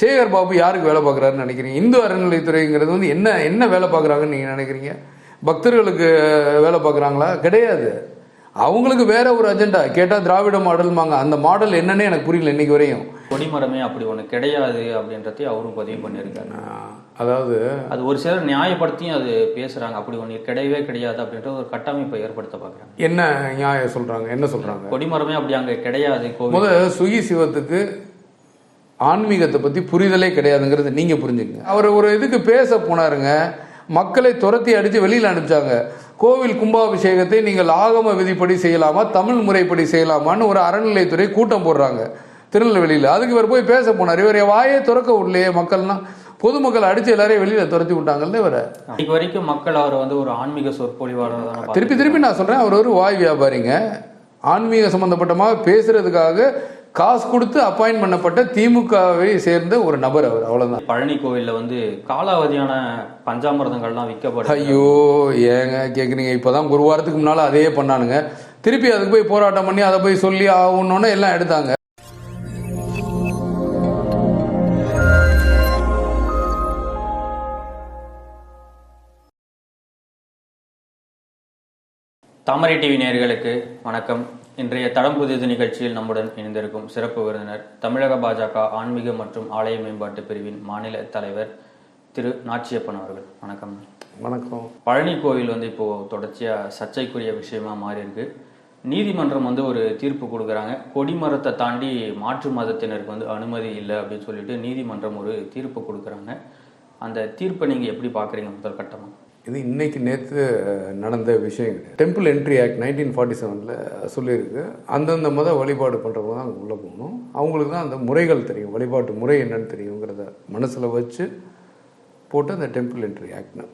சேகர் பாபு யாருக்கு வேலை பார்க்குறாருன்னு நினைக்கிறீங்க? இந்து அறநிலைத்துறைங்கிறது வந்து என்ன என்ன வேலை பார்க்குறாங்கன்னு நீங்கள் நினைக்கிறீங்க? பக்தர்களுக்கு வேலை பார்க்குறாங்களா? கிடையாது. அவங்களுக்கு வேற ஒரு அஜெண்டா கேட்டால் திராவிட மாடல்மாங்க. அந்த மாடல் என்னன்னே எனக்கு புரியல இன்னைக்கு வரையும். கொடிமரமே அப்படி ஒண்ணு கிடையாது அப்படின்றதையும் அவரும் பதிவு பண்ணியிருக்காரு. அதாவது அது ஒரு சிலர் நியாயப்படுத்தியும் அது பேசுறாங்க. அப்படி ஒண்ணு கிடையவே கிடையாது அப்படின்ற ஒரு கட்டமைப்பை ஏற்படுத்த பாக்குறாங்க என்ன நியாயம் சொல்றாங்க? என்ன சொல்றாங்க? கொடிமரமே அப்படி அங்க கிடையாது. கோவில் முத சுகி சிவத்துக்கு ஆன்மீகத்தை பத்தி புரிதலே கிடையாதுங்கிறது நீங்க புரிஞ்சுக்கங்க. அவர் ஒரு இதுக்கு பேச போனாருங்க. மக்களை துரத்தி அடிச்சு வெளியில அனுப்பிச்சாங்க. கோவில் கும்பாபிஷேகத்தை நீங்கள் ஆகம விதிப்படி செய்யலாமா தமிழ் முறைப்படி செய்யலாமான்னு ஒரு அறநிலைத்துறை கூட்டம் போடுறாங்க. திருநெல்வேலியில். அதுக்கு இவர் போய் பேச போனார். இவர் வாயே திறக்க விடலையே மக்கள்லாம் பொதுமக்கள் அடிச்சு எல்லாரையும் வெளியில துரத்தி விட்டாங்கல்ல இவரை. இன்னைக்கு வரைக்கும் மக்கள் அவரை வந்து ஒரு ஆன்மீக சொற்பொழிவாளர் திருப்பி திருப்பி நான் சொல்றேன். அவர் ஒரு வாய் வியாபாரிங்க. ஆன்மீக சம்பந்தப்பட்டமாக பேசுறதுக்காக காசு கொடுத்து அப்பாயின்ட் பண்ணப்பட்ட திமுகவை சேர்ந்த ஒரு நபர் அவர். அவ்வளவுதான். பழனி கோவில்ல வந்து காலாவதியான பஞ்சாமிர்தங்கள்லாம் விற்கப்படுது. ஐயோ ஏங்க கேக்குறீங்க. இப்பதான் ஒரு வாரத்துக்கு முன்னால அதையே பண்ணானுங்க. திருப்பி அதுக்கு போய் போராட்டம் பண்ணி அதை போய் சொல்லி ஆகணும்னு எல்லாம் எடுத்தாங்க. தாமரை டிவி நேயர்களுக்கு வணக்கம். இன்றைய தடம் புதிது நிகழ்ச்சியில் நம்முடன் இணைந்திருக்கும் சிறப்பு விருந்தினர் தமிழக பாஜக ஆன்மீக மற்றும் ஆலய மேம்பாட்டு பிரிவின் மாநில தலைவர் திரு நாச்சியப்பன் அவர்கள். வணக்கம். வணக்கம். பழனி கோவில் வந்து இப்போ தொடர்ச்சியா சர்ச்சைக்குரிய விஷயமா மாறி இருக்கு நீதிமன்றம் வந்து ஒரு தீர்ப்பு கொடுக்குறாங்க. கொடிமரத்தை தாண்டி மாற்று மதத்தினருக்கு வந்து அனுமதி இல்லை அப்படின்னு சொல்லிட்டு நீதிமன்றம் ஒரு தீர்ப்பு கொடுக்குறாங்க. அந்த தீர்ப்பை நீங்க எப்படி பாக்குறீங்க முதல் கட்டமா? இது இன்னைக்கு நேற்று நடந்த விஷயம். கிடையாது temple entry act nineteen forty செவனில் சொல்லியிருக்கு. அந்தந்த மத வழிபாடு பண்ணுறவங்க தான் அங்கே உள்ளே போகணும். அவங்களுக்கு தான் அந்த முறைகள் தெரியும். வழிபாட்டு முறை என்னன்னு தெரியுங்கிறத மனசில் வச்சு போட்டு அந்த டெம்பிள் என்ட்ரி ஆக்ட்னு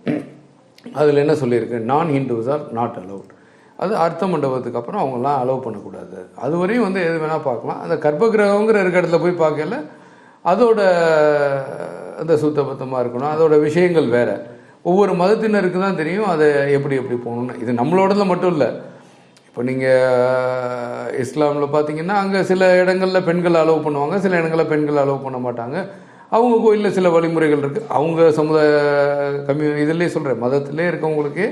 அதில் என்ன சொல்லியிருக்கு? நான் ஹிந்துஸ் ஆர் நாட் அலவுட் அது அர்த்த மண்டபத்துக்கு அப்புறம் அவங்களாம் அலோவ் பண்ணக்கூடாது. அது வரையும் வந்து எது வேணால் பார்க்கலாம். அந்த கர்ப்பகிரகங்கிற இருக்க இடத்துல போய் பார்க்கல. அதோட அந்த சுத்தபத்தமாக இருக்கணும். அதோட விஷயங்கள் வேறு. ஒவ்வொரு மதத்தினருக்கு தான் தெரியும் அதை எப்படி எப்படி போகணும்னு. இது நம்மளோடதுல மட்டும் இல்லை. இப்போ நீங்கள் இஸ்லாமில் பார்த்தீங்கன்னா அங்கே சில இடங்களில் பெண்கள் அலோவ் பண்ணுவாங்க சில இடங்களில் பெண்கள் அலோவ் பண்ண மாட்டாங்க. அவங்க கோயிலில் சில வழிமுறைகள் இருக்குது அவங்க சமுதாய கம்யூ இதுலேயே சொல்கிறேன் மதத்திலே இருக்கவங்களுக்கு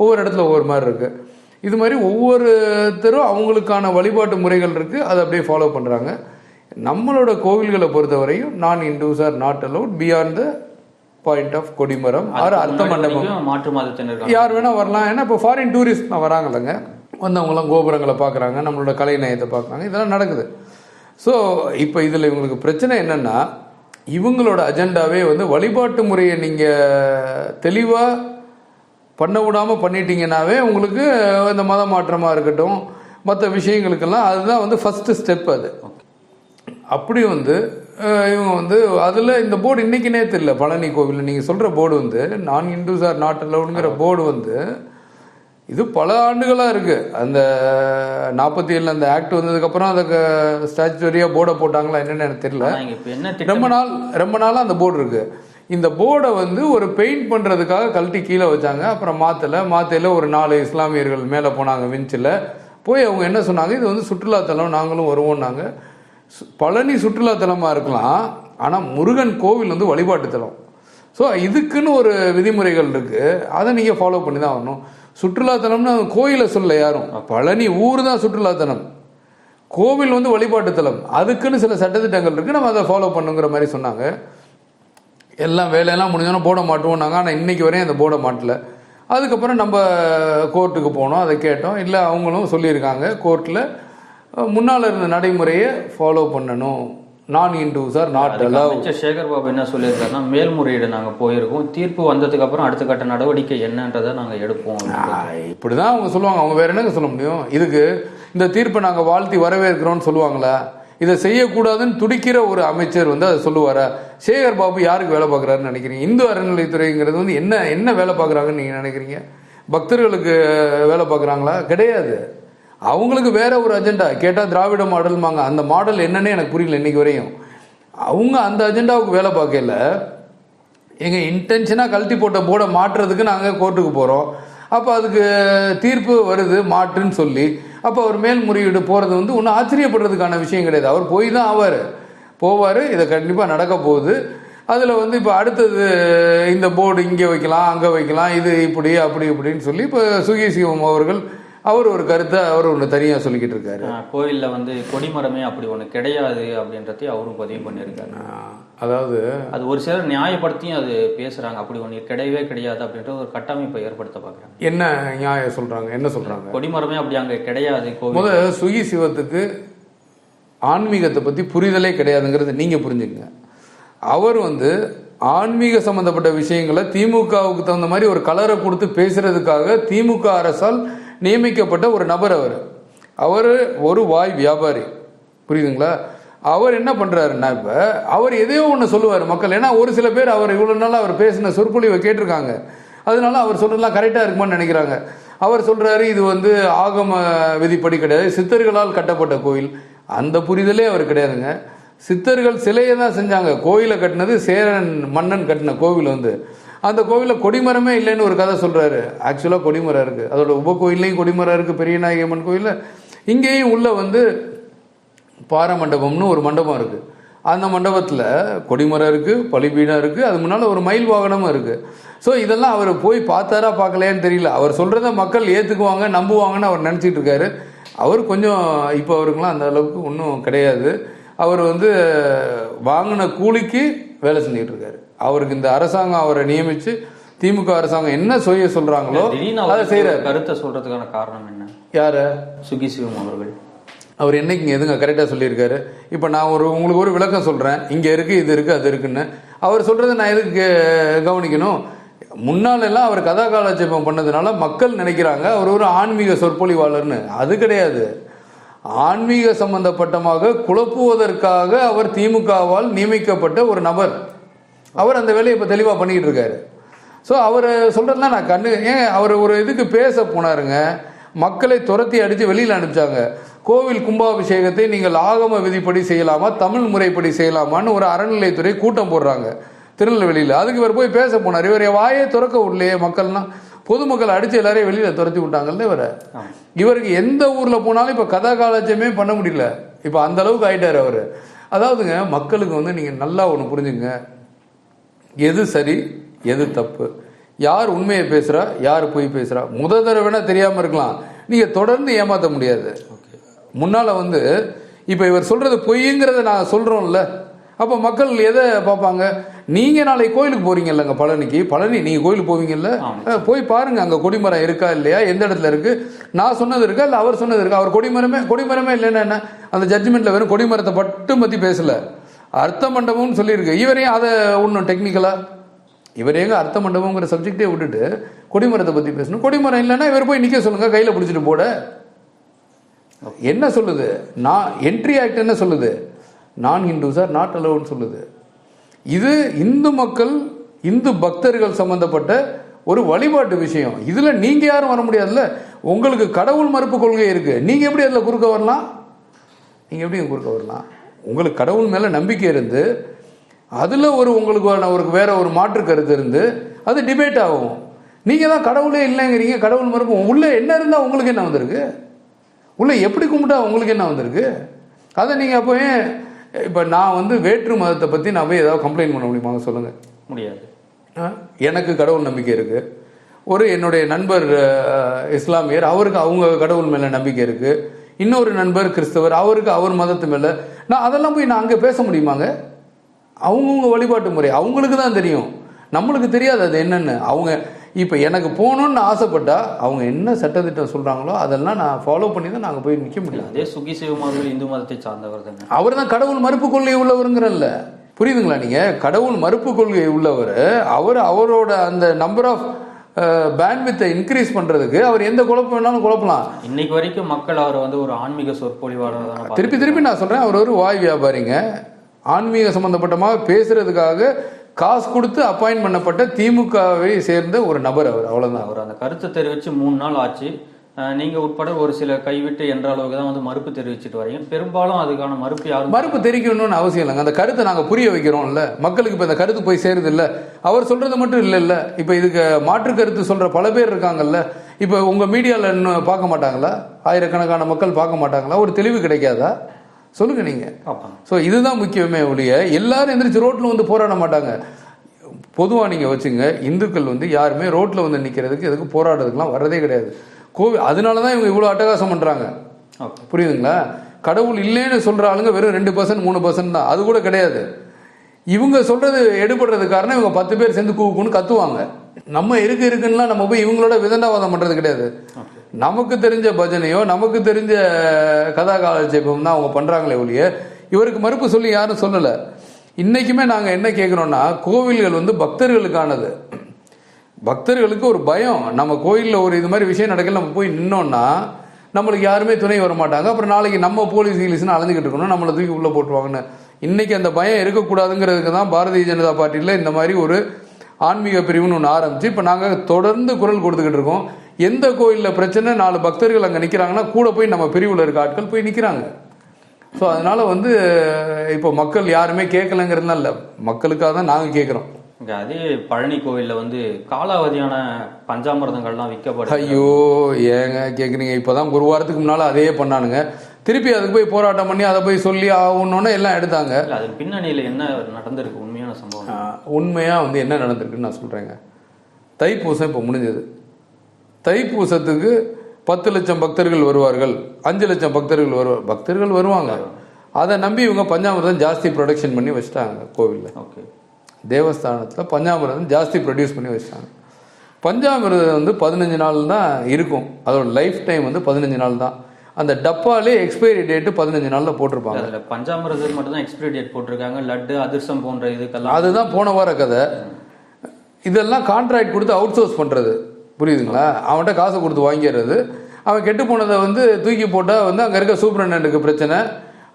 ஒவ்வொரு இடத்துல ஒவ்வொரு மாதிரி இருக்குது இது மாதிரி ஒவ்வொருத்தரும் அவங்களுக்கான வழிபாட்டு முறைகள் இருக்குது அதை அப்படியே ஃபாலோ பண்ணுறாங்க நம்மளோட கோவில்களை பொறுத்தவரையும் non Hindus are not allowed beyond the point of கொடிமரம் ஆர் அர்த்த மண்டபம் மாற்று மதத்தினர் யார் வேணா வரலாம். ஏன்னா இப்போ ஃபாரின் டூரிஸ்ட் வராங்கல்லங்க. வந்தவங்களாம் கோபுரங்களை பார்க்குறாங்க நம்மளோட கலை நயத்தை பார்க்குறாங்க. இதெல்லாம் நடக்குது. ஸோ இப்போ இதில் இவங்களுக்கு பிரச்சனை என்னன்னா இவங்களோட அஜெண்டாவே வந்து வழிபாட்டு முறையை நீங்கள் தெளிவாக பண்ண விடாமல் பண்ணிட்டீங்கன்னாவே உங்களுக்கு இந்த மத மாற்றமாக இருக்கட்டும் மற்ற விஷயங்களுக்கெல்லாம் அதுதான் வந்து ஃபஸ்ட்டு ஸ்டெப் அது. அப்படி வந்து இவங்க வந்து அதில் இந்த போர்டு இன்னைக்கு நேற்று இல்லை பழனி கோவில் நீங்கள் சொல்கிற போர்டு வந்து நான் இந்துஸ் ஆர் நாட் அலவுடுங்கிற போர்டு வந்து இது பல ஆண்டுகளாக இருக்குது அந்த நாற்பத்தி ஏழில் அந்த ஆக்ட் வந்ததுக்கப்புறம் அதுக்கு ஸ்டாச்சுரியாக போர்டை போட்டாங்களா என்னன்னு எனக்கு தெரியல. ரொம்ப நாள் ரொம்ப நாளாக அந்த போர்டு இருக்கு. இந்த போர்டை வந்து ஒரு பெயிண்ட் பண்ணுறதுக்காக கழட்டி கீழே வச்சாங்க. அப்புறம் மாத்தல. மாத்தையில் ஒரு நாலு இஸ்லாமியர்கள் மேலே போனாங்க விஞ்சில் போய் அவங்க என்ன சொன்னாங்க? இது வந்து சுற்றுலாத்தலம் நாங்களும் வருவோம்னாங்க. பழனி சுற்றுலாத்தலமாக இருக்கலாம் ஆனால் முருகன் கோவில் வந்து வழிபாட்டு தலம். ஸோ இதுக்குன்னு ஒரு விதிமுறைகள் இருக்குது அதை நீங்கள் ஃபாலோ பண்ணி தான் வரணும் சுற்றுலாத்தலம்னு கோயிலை சொல்ல யாரும். பழனி ஊர் தான் சுற்றுலாத்தலம். கோவில் வந்து வழிபாட்டு தலம். அதுக்குன்னு சில சட்டத்திட்டங்கள் இருக்குது நம்ம அதை ஃபாலோ பண்ணுங்கிற மாதிரி சொன்னாங்க. எல்லாம் வேலையெல்லாம் முடிஞ்சோன்னா போட மாட்டோம்னாங்க ஆனால் இன்னைக்கு வரையும் அந்த போர்டை மாட்டல. அதுக்கப்புறம் நம்ம கோர்ட்டுக்கு போனோம். அதை கேட்டோம். இல்லை அவங்களும் சொல்லியிருக்காங்க. கோர்ட்டில் முன்னால் இருந்த நடைமுறையை ஃபாலோ பண்ணணும். நான் இண்டூஸ் ஆர் நாட் அமைச்சர் சேகர் பாபு என்ன சொல்லியிருக்காருன்னா மேல்முறையீடு நாங்க போயிருக்கோம். தீர்ப்பு வந்ததுக்கு அப்புறம் அடுத்த கட்ட நடவடிக்கை என்னன்றதை நாங்க எடுப்போம். இப்படி தான் அவங்க சொல்லுவாங்க. அவங்க வேற என்னங்க சொல்ல முடியும்? இதுக்கு இந்த தீர்ப்பை நாங்கள் வாழ்த்தி வரவேற்கிறோம்னு சொல்லுவாங்களா இதை செய்யக்கூடாதுன்னு துடிக்கிற ஒரு அமைச்சர் வந்து அதை சொல்லுவாரா. சேகர் பாபு யாருக்கு வேலை பார்க்குறாருன்னு நினைக்கிறீங்க? இந்து அறநிலைத்துறைங்கிறது வந்து என்ன என்ன வேலை பார்க்குறாங்கன்னு நீங்கள் நினைக்கிறீங்க? பக்தர்களுக்கு வேலை பார்க்குறாங்களா? கிடையாது. அவங்களுக்கு வேற ஒரு அஜெண்டா கேட்டால் திராவிட மாடல்மாங்க அந்த மாடல் என்னன்னே எனக்கு புரியல இன்னைக்கு வரையும். அவங்க அந்த அஜெண்டாவுக்கு வேலை பார்க்கல. எங்கள் இன்டென்ஷனாக கழட்டி போட்ட போர்டை மாற்றுறதுக்கு நாங்கள் கோர்ட்டுக்கு போகிறோம் அப்போ அதுக்கு தீர்ப்பு வருது மாற்றுன்னு சொல்லி. அப்போ அவர் மேல்முறையீடு போகிறது வந்து ஒன்றும் ஆச்சரியப்படுறதுக்கான விஷயம் கிடையாது. அவர் போய் தான் ஆவார். போவார் இதை கண்டிப்பாக நடக்க போகுது. அதில் வந்து இப்போ அடுத்தது இந்த போர்டு இங்கே வைக்கலாம் அங்கே வைக்கலாம் இது இப்படி அப்படி இப்படின்னு சொல்லி இப்போ சுகி சிவம் அவர்கள் அவர் ஒரு கருத்தை அவர் ஒன்று தனியாக சொல்லிக்கிட்டு இருக்காரு. கோயில்ல வந்து கொடிமரமே அப்படி ஒண்ணு கிடையாது அப்படின்றதையும் அவரும் பதிவு பண்ணியிருக்காரு. அதாவது அது ஒரு சிலர் நியாயப்படுத்தியும் அது பேசுறாங்க. அப்படி ஒண்ணு கிடையவே கிடையாது அப்படின்ற ஒரு கட்டமைப்பை ஏற்படுத்த பாக்குறாங்க என்ன நியாயம் சொல்கிறாங்க என்ன சொல்கிறாங்க கொடிமரமே அப்படி அங்க கிடையாது கோவில். முத சுகி சிவத்துக்கு ஆன்மீகத்தை பற்றி புரிதலே கிடையாதுங்கிறது நீங்கள் புரிஞ்சுக்கங்க அவர் வந்து ஆன்மீக சம்பந்தப்பட்ட விஷயங்களை திமுகவுக்கு தகுந்த மாதிரி ஒரு கலரை கொடுத்து பேசுறதுக்காக திமுக அரசால் நியமிக்கப்பட்ட ஒரு நபர் அவர். அவர் ஒரு வாய் வியாபாரி. புரியுதுங்களா? அவர் என்ன பண்ணுறாருன்னா இப்போ அவர் எதையோ ஒன்று சொல்லுவார் மக்கள். ஏன்னா ஒரு சில பேர் அவர் இவ்வளோ நாள் அவர் பேசின சொற்பொழிவை கேட்டிருக்காங்க. அதனால அவர் சொல்றதெல்லாம் கரெக்டாக இருக்குமான்னு நினைக்கிறாங்க. அவர் சொல்கிறாரு இது வந்து ஆகம விதிப்படி கிடையாது. சித்தர்களால் கட்டப்பட்ட கோயில். அந்த புரிதலே அவர் கிடையாதுங்க. சித்தர்கள் சிலையை தான் செஞ்சாங்க. கோயிலை கட்டினது சேரன் மன்னன் கட்டின கோவில் வந்து. அந்த கோவிலில் கொடிமரமே இல்லைன்னு ஒரு கதை சொல்கிறாரு ஆக்சுவலாக கொடிமரம் இருக்குது அதோட உப கோயில்லையும் கொடிமரம் இருக்குது பெரியநாயகி அம்மன் கோயிலில். இங்கேயும் உள்ளே வந்து பாறை மண்டபம்னு ஒரு மண்டபம் இருக்குது அந்த மண்டபத்தில் கொடிமரம் இருக்குது பலிபீடம் இருக்குது அது முன்னால் ஒரு மயில் வாகனமும் இருக்குது ஸோ இதெல்லாம் அவர் போய் பார்த்தாரா பார்க்கலையான்னு தெரியல. அவர் சொல்கிறத மக்கள் ஏற்றுக்குவாங்க நம்புவாங்கன்னு அவர் நினச்சிட்டு இருக்காரு. அவர் கொஞ்சம் இப்போ அவருக்கெலாம் அந்த அளவுக்கு ஒன்றும் கிடையாது. அவர் வந்து வாங்கின கூலிக்கு வேலை செஞ்சுட்டு இருக்காரு. அவருக்கு இந்த அரசாங்கம் அவரை நியமிச்சு திமுக அரசாங்கம் என்ன செய்ய சொல்றாங்களோ திடீர்னு அதை அவர் செய்யறாரு கருத்தை சொல்றதுக்கான காரணம் என்ன? யாரை? சுகி சிவம் அவர்கள். அவர் என்னைக்குங்க எதுங்க கரெக்டாக சொல்லியிருக்காரு. இப்போ நான் ஒரு உங்களுக்கு ஒரு விளக்கம் சொல்கிறேன் இங்கே இருக்குது இது இருக்குது அது இருக்குன்னு. அவர் சொல்கிறத நான் எதுக்கு கவனிக்கணும்? முன்னால எல்லாம் அவர் கதா காலட்சேபம் பண்ணதுனால மக்கள் நினைக்கிறாங்க அவர் ஒரு ஆன்மீக சொற்பொழிவாளர்னு. அது கிடையாது. ஆன்மீக சம்பந்தப்பட்டமாக குழப்புவதற்காக அவர் திமுகவால் நியமிக்கப்பட்ட ஒரு நபர். அவர் அந்த வேலையை இப்போ தெளிவாக பண்ணிக்கிட்டு இருக்காரு. ஸோ அவர் சொல்கிறதுலாம் நான் கண்ணு ஏன் அவர் ஒரு இதுக்கு பேச போனாருங்க மக்களை துரத்தி அடித்து வெளியில் அனுப்பிச்சாங்க. கோவில் கும்பாபிஷேகத்தை நீங்கள் ஆகம விதிப்படி செய்யலாமா தமிழ் முறைப்படி செய்யலாமான்னு ஒரு அறநிலைத்துறை கூட்டம் போடுறாங்க திருநெல்வேலியில். அதுக்கு இவர் போய் பேச போனார். இவர் வாயே திறக்க விடலையே மக்கள்லாம் பொதுமக்கள் அடித்து எல்லாரையும் வெளியில் துரத்தி விட்டாங்கல்ல இவரை. இவருக்கு எந்த ஊரில் போனாலும் இப்போ கதா காலட்சியமே பண்ண முடியல. இப்போ அந்த அளவுக்கு ஆயிட்டார் அவர். அதாவதுங்க மக்களுக்கு வந்து நீங்கள் நல்லா ஒன்று புரிஞ்சுங்க எது சரி எது தப்பு? யார் உண்மையை பேசுறா யார் பொய் பேசுறா? முத தடவைனா தெரியாம இருக்கலாம். நீங்க தொடர்ந்து ஏமாத்த முடியாது. முன்னால வந்து இப்ப இவர் சொல்றது பொய்ங்கிறத நான் சொல்றோம்ல. அப்ப மக்கள் எதை பார்ப்பாங்க? நீங்க நாளைக்கு கோயிலுக்கு போறீங்க இல்லைங்க பழனிக்கு. பழனி நீங்க கோயிலுக்கு போவீங்கல்ல? போய் பாருங்க அங்க கொடிமரம் இருக்கா இல்லையா? எந்த இடத்துல இருக்கு? நான் சொன்னது இருக்கா இல்ல அவர் சொன்னது இருக்கா? அவர் கொடிமரமே கொடிமரமே இல்லைன்னா என்ன? அந்த ஜட்ஜ்மெண்ட்ல வெறும் கொடிமரத்தை மட்டும் பத்தி பேசல. அர்த்த மண்டபம்னு சொல்லியிருக்கு. இவரையும் அதை ஒன்றும் டெக்னிக்கலாக இவர் அர்த்த மண்டபங்கிற சப்ஜெக்டே விட்டுட்டு கொடிமரத்தை பற்றி பேசணும். கொடிமரம் இல்லைன்னா இவர் போய் நிற்க சொல்லுங்கள் கையில் பிடிச்சிட்டு போட. என்ன சொல்லுது? நான் என்ட்ரி ஆக்ட் என்ன சொல்லுது? நான் ஹிந்துஸ் ஆர் நாட் அலோன்னு சொல்லுது. இது இந்து மக்கள் இந்து பக்தர்கள் சம்பந்தப்பட்ட ஒரு வழிபாட்டு விஷயம். இதில் நீங்கள் யாரும் வர முடியாதுல்ல. உங்களுக்கு கடவுள் மறுப்பு கொள்கை இருக்குது நீங்கள் எப்படி அதில் குறுக்க வரலாம்? நீங்கள் எப்படி குறுக்க வரலாம்? உங்களுக்கு கடவுள் மேல நம்பிக்கை இருந்து அதுல ஒரு உங்களுக்கு ஒரு வேற ஒரு மாற்று கருத்து இருந்து அது டிபேட் ஆகும். நீங்க தான் கடவுளே இல்லைங்கிறீங்க கடவுள் மறுப்பு உள்ள என்ன இருந்தா உங்களுக்கு என்ன வந்திருக்கு? உள்ள எப்படி கும்பிட்டா உங்களுக்கு என்ன வந்திருக்கு? அதை நீங்க அப்போ ஏன் இப்போ நான் வந்து வேற்று மதத்தை பத்தி நான் போய் ஏதாவது கம்ப்ளைண்ட் பண்ண முடியுமா? சொல்லுங்க. முடியாது. எனக்கு கடவுள் நம்பிக்கை இருக்கு. ஒரு என்னுடைய நண்பர் இஸ்லாமியர் அவருக்கு அவங்க கடவுள் மேல நம்பிக்கை இருக்கு. இன்னொரு நண்பர் கிறிஸ்தவர் அவருக்கு அவர் மதத்து மேல நான் அதெல்லாம் போய் நான் அங்கே பேச முடியுமாங்க? அவங்கவுங்க வழிபாட்டு முறை அவங்களுக்கு தான் தெரியும். நம்மளுக்கு தெரியாது அது என்னன்னு. அவங்க இப்போ எனக்கு போகணும்னு ஆசைப்பட்டா அவங்க என்ன சட்டத்திட்டம் சொல்றாங்களோ அதெல்லாம் நான் ஃபாலோ பண்ணி தான் நாங்கள் போய் நிற்க முடியும். அதே சுகி சிவம் அவர்கள் இந்து மதத்தை சார்ந்தவர் தானே. அவர் தான் கடவுள் மறுப்பு கொள்கை உள்ளவருங்கிறல்ல. புரியுதுங்களா நீங்க? கடவுள் மறுப்பு கொள்கை உள்ளவர் அவர் அவரோட அந்த நம்பர் ஆஃப் பேண்ட்வித்தை இன்க்ரீஸ் பண்றதுக்கு அவர் எந்த குழப்பம் வேணாலும் குழப்பலாம். இன்னைக்கு வரைக்கும் மக்கள் அவரை வந்து ஒரு ஆன்மீக சொற்பொழிவாளர் திருப்பி திருப்பி நான் சொல்றேன் அவர் ஒரு வாய் வியாபாரிங்க. ஆன்மீக சம்பந்தப்பட்டமாக பேசுறதுக்காக காசு கொடுத்து அப்பாயின்ட் பண்ணப்பட்ட திமுகவை சேர்ந்த ஒரு நபர் அவர் அவ்வளவுதான். அவர் அந்த கருத்தை தெரிவிச்சு மூணு நாள் ஆச்சு. அஹ் நீங்க உட்பட ஒரு சில கைவிட்டு என்ற அளவுக்கு தான் வந்து மறுப்பு தெரிவிச்சிட்டு வரீங்க. பெரும்பாலும் அதுக்கான மறுப்பு யாரும் மறுப்பு தெரிவிக்கணும்னு அவசியம் இல்லைங்க. அந்த கருத்தை நாங்கள் புரிய வைக்கிறோம்ல. மக்களுக்கு இப்போ இந்த கருத்து போய் சேருது இல்ல. அவர் சொல்றது மட்டும் இல்லை இல்ல. இப்போ இதுக்கு மாற்று கருத்து சொல்ற பல பேர் இருக்காங்கல்ல. இப்போ உங்க மீடியாவில் இன்னும் பார்க்க மாட்டாங்களா? ஆயிரக்கணக்கான மக்கள் பார்க்க மாட்டாங்களா? ஒரு தெளிவு கிடைக்காதா? சொல்லுங்க நீங்க. பார்ப்பாங்க ஸோ இதுதான் முக்கியமே ஒழிய எல்லாரும் எந்திரிச்சு ரோட்ல வந்து போராட மாட்டாங்க. பொதுவாக நீங்கள் வச்சுங்க இந்துக்கள் வந்து யாருமே ரோட்டில் வந்து நிற்கிறதுக்கு எதுக்கு போராடுறதுக்குலாம் வர்றதே கிடையாது. கோவில் அதனால தான் இவங்க இவ்வளோ அட்டகாசம் பண்ணுறாங்க புரியுதுங்களா? கடவுள் இல்லைன்னு சொல்ற ஆளுங்க வெறும் ரெண்டு பர்சன்ட் மூணு பர்சன்ட் தான். அது கூட கிடையாது. இவங்க சொல்றது எடுபடுறது காரணம் இவங்க பத்து பேர் சேர்ந்து கூவுக்குன்னு கத்துவாங்க. நம்ம இருக்கு இருக்குன்னா நம்ம போய் இவங்களோட விதண்டாவாதம் பண்றது கிடையாது. நமக்கு தெரிஞ்ச பஜனையோ நமக்கு தெரிஞ்ச கதா காலட்சேபம் தான் அவங்க பண்றாங்களே ஒழிய இவருக்கு மறுப்பு சொல்லி யாரும் சொல்லல. இன்னைக்குமே நாங்க என்ன கேட்கிறோம்னா கோவில்கள் வந்து பக்தர்களுக்கானது. பக்தர்களுக்கு ஒரு பயம். நம்ம கோயிலில் ஒரு இது மாதிரி விஷயம் நடக்கல நம்ம போய் நின்னோம்னா நம்மளுக்கு யாருமே துணை வர மாட்டாங்க. அப்புறம் நாளைக்கு நம்ம போலீஸ் கீலீஸ்னு அலைஞ்சிக்கிட்டு இருக்கணும் நம்மளை தூக்கி உள்ளே போட்டுருவாங்கன்னு. இன்னைக்கு அந்த பயம் இருக்கக்கூடாதுங்கிறதுக்கு தான் பாரதிய ஜனதா பார்ட்டியில் இந்த மாதிரி ஒரு ஆன்மீக பிரிவுன்னு ஒன்று ஆரம்பிச்சு இப்போ நாங்கள் தொடர்ந்து குரல் கொடுத்துக்கிட்டு இருக்கோம். எந்த கோயிலில் பிரச்சனை நாலு பக்தர்கள் அங்கே நிற்கிறாங்கன்னா கூட போய் நம்ம பிரிவில் இருக்க ஆட்கள் போய் நிற்கிறாங்க ஸோ அதனால் வந்து இப்போ மக்கள் யாருமே கேட்கலங்கிறதுலாம் இல்லை மக்களுக்காக தான் நாங்கள் கேட்குறோம். இங்க அதே பழனி கோவில்ல வந்து காலாவதியான பஞ்சாமிர்தங்கள்லாம் விற்கப்படுது. ஐயோ ஏங்க கேட்குறீங்க இப்போதான் ஒரு வாரத்துக்கு முன்னால் அதே பண்ணானுங்க. திருப்பி அதுக்கு போய் போராட்டம் பண்ணி அதை போய் சொல்லி ஆகணுன்னே எல்லாம் எடுத்தாங்க. அதன் பின்னணியில என்ன நடந்திருக்கு உண்மையான சம்பவம்? உண்மையாக வந்து என்ன நடந்திருக்குன்னு நான் சொல்கிறேங்க தைப்பூசம் இப்போ முடிஞ்சது. தைப்பூசத்துக்கு பத்து லட்சம் பக்தர்கள் வருவார்கள். அஞ்சு லட்சம் பக்தர்கள் வருவார் பக்தர்கள் வருவாங்க. அதை நம்பி இவங்க பஞ்சாமிர்தம் ஜாஸ்தி ப்ரொடக்ஷன் பண்ணி வச்சுட்டாங்க கோவிலில். ஓகே. தேவஸ்தானத்தில் பஞ்சாமிர்தம் ஜாஸ்தி ப்ரொடியூஸ் பண்ணி வச்சிட்டாங்க பஞ்சாமிர்தம் வந்து பதினஞ்சு நாள் தான் இருக்கும். அதோட லைஃப் டைம் வந்து பதினஞ்சு நாள் தான். அந்த டப்பாலே எக்ஸ்பைரி டேட்டு பதினஞ்சு நாளில் போட்டிருப்பாங்க. அதுல பஞ்சாமிரதம் மட்டும் தான் எக்ஸ்பிரி டேட் போட்டிருக்காங்க. லட்டு அதிர்சம் போன்ற இதுக்கெல்லாம். அதுதான் போன வார கதை. இதெல்லாம் கான்ட்ராக்ட் கொடுத்து அவுட் சோர்ஸ் பண்ணுறது புரியுதுங்களா? அவன்கிட்ட காசை கொடுத்து வாங்கிடுறது. அவன் கெட்டு போனதை வந்து தூக்கி போட்டால் வந்து அங்கே இருக்க சூப்பரண்டனுக்கு பிரச்சனை.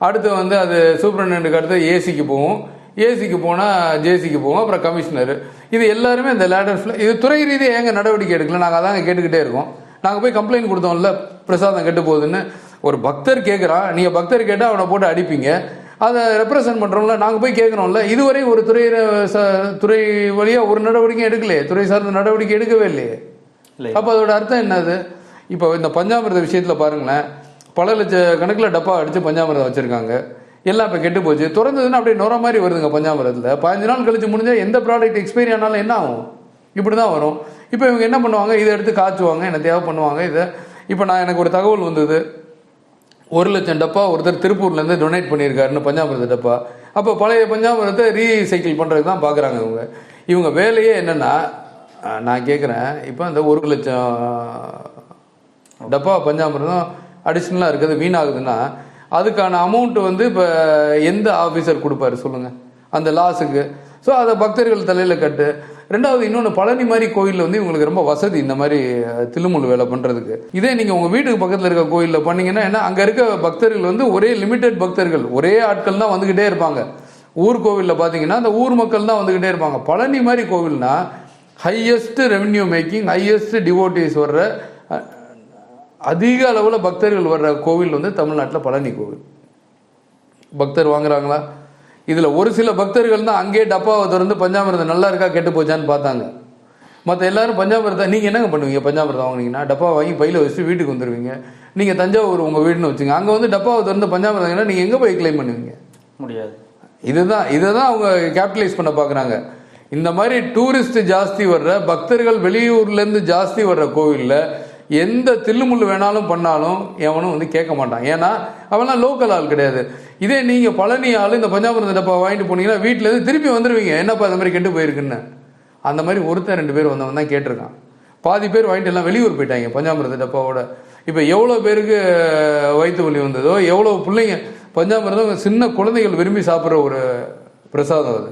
அடுத்து வந்து அது சூப்பரண்டனுக்கு அடுத்து ஏசிக்கு போகும். ஏசிக்கு போனால் ஜேசிக்கு போகும் அப்புறம் கமிஷனர். இது எல்லாருமே இந்த லேடர்ஸில் இது துறை ரீதியாக ஏங்க நடவடிக்கை எடுக்கல? நாங்கள் அதாங்க கேட்டுக்கிட்டே இருக்கோம். நாங்கள் போய் கம்ப்ளைண்ட் கொடுத்தோம்ல பிரசாதம் கெட்டு போகுதுன்னு. ஒரு பக்தர் கேட்குறான் நீங்கள் பக்தர் கேட்டால் அவனை போட்டு அடிப்பீங்க. அதை ரெப்ரசன்ட் பண்ணுறோம்ல நாங்கள் போய் கேட்குறோம்ல இதுவரை ஒரு துறை துறை வழியாக ஒரு நடவடிக்கை எடுக்கலையே. துறை சார்ந்த நடவடிக்கை எடுக்கவே இல்லையே. இல்லை அப்போ அதோட அர்த்தம் என்னது? இப்போ இந்த பஞ்சாமிர்த விஷயத்தில் பாருங்களேன் பல லட்ச கணக்கில் டப்பா அடித்து பஞ்சாமிர்தம் வச்சுருக்காங்க. எல்லாம் இப்போ கெட்டு போச்சு. திறந்ததுன்னா அப்படியே நுற மாதிரி வருதுங்க பஞ்சாமிரத்தில் பதினஞ்சு நாள் கழிச்சு முடிஞ்சால் எந்த ப்ராடக்ட் எக்ஸ்பைரி ஆனாலும் என்ன ஆகும்? இப்படி தான் வரும். இப்போ இவங்க என்ன பண்ணுவாங்க? இதை எடுத்து காய்ச்சுவாங்க. என்ன தேவை பண்ணுவாங்க இதை? இப்போ நான் எனக்கு ஒரு தகவல் வந்தது. ஒரு லட்சம் டப்பா ஒருத்தர் திருப்பூர்லேருந்து டொனேட் பண்ணியிருக்காருன்னு பஞ்சாமிரத டப்பா. அப்போ பழைய பஞ்சாமிரத்தை ரீசைக்கிள் பண்ணுறதுக்கு தான் பார்க்குறாங்க இவங்க. இவங்க வேலையே என்னென்னா நான் கேட்குறேன் இப்போ அந்த ஒரு லட்சம் டப்பா பஞ்சாமிரதம் அடிஷ்னலாக இருக்குது வீணாகுதுன்னா அதுக்கான அமௌண்ட் வந்து இப்போ எந்த ஆஃபீஸர் கொடுப்பாரு சொல்லுங்கள் அந்த லாஸுக்கு ஸோ அதை பக்தர்கள் தலையில் கட்டு. ரெண்டாவது இன்னொன்று பழனி மாதிரி கோயிலில் வந்து இவங்களுக்கு ரொம்ப வசதி இந்த மாதிரி திருமுல் வேலை பண்ணுறதுக்கு இதே நீங்கள் உங்கள் வீட்டுக்கு பக்கத்தில் இருக்க கோயிலில் பண்ணீங்கன்னா என்ன அங்கே இருக்க பக்தர்கள் வந்து ஒரே லிமிட்டெட் பக்தர்கள். ஒரே ஆட்கள் தான் வந்துக்கிட்டே இருப்பாங்க. ஊர் கோவிலில் பார்த்தீங்கன்னா அந்த ஊர் மக்கள் தான் வந்துக்கிட்டே இருப்பாங்க. பழனி மாதிரி கோவில்னா highest revenue making highest devotees வர்ற அதிக அளவில் பக்தர்கள் வர்ற கோவில் வந்து தமிழ்நாட்டில் பழனி கோவில். பக்தர் வாங்குறாங்களா? இதில் ஒரு சில பக்தர்கள் தான் அங்கேயே டப்பாவை திறந்து பஞ்சாமிரதம் நல்லா இருக்கா கெட்டு போச்சான்னு பார்த்தாங்க. மற்ற எல்லாரும் பஞ்சாமிரதம் நீங்கள் என்னங்க பண்ணுவீங்க? பஞ்சாமிரதம் வாங்குனீங்கன்னா டப்பா வாங்கி பையில் வச்சுட்டு வீட்டுக்கு வந்துடுவீங்க நீங்கள் தஞ்சாவூர் உங்கள் வீடுன்னு வச்சுங்க அங்கே வந்து டப்பாவை திறந்து பஞ்சாமிரதம்னா நீங்கள் எங்கே போய் கிளைம் பண்ணுவீங்க? முடியாது. இதுதான் இதை தான் அவங்க கேபிட்டலைஸ் பண்ண பார்க்குறாங்க இந்த மாதிரி டூரிஸ்ட் ஜாஸ்தி வர்ற பக்தர்கள் வெளியூர்லேருந்து ஜாஸ்தி வர்ற கோவிலில் எந்த தில்லுமுள்ளு வேணாலும் பண்ணாலும் எவனும் வந்து கேட்க மாட்டான். ஏன்னா அவன்லாம் லோக்கல் ஆள் கிடையாது. இதே நீங்கள் பழனி ஆள் இந்த பஞ்சாமிரத டப்பா வாங்கிட்டு போனீங்கன்னா வீட்டிலேருந்து திருப்பி வந்துடுவீங்க என்னப்பா இந்த மாதிரி கெட்டு போயிருக்குன்னு. அந்த மாதிரி ஒருத்தன் ரெண்டு பேர் வந்தவன் தான் கேட்டிருக்கான். பாதி பேர் வாங்கிட்டு எல்லாம் வெளியூர் போயிட்டாங்க பஞ்சாமிரத டப்பாவோட. இப்போ எவ்வளோ பேருக்கு வயிற்று வலி வந்ததோ எவ்வளோ பிள்ளைங்க பஞ்சாமிரதம் சின்ன குழந்தைகள் விரும்பி சாப்பிட்ற ஒரு பிரசாதம் அது.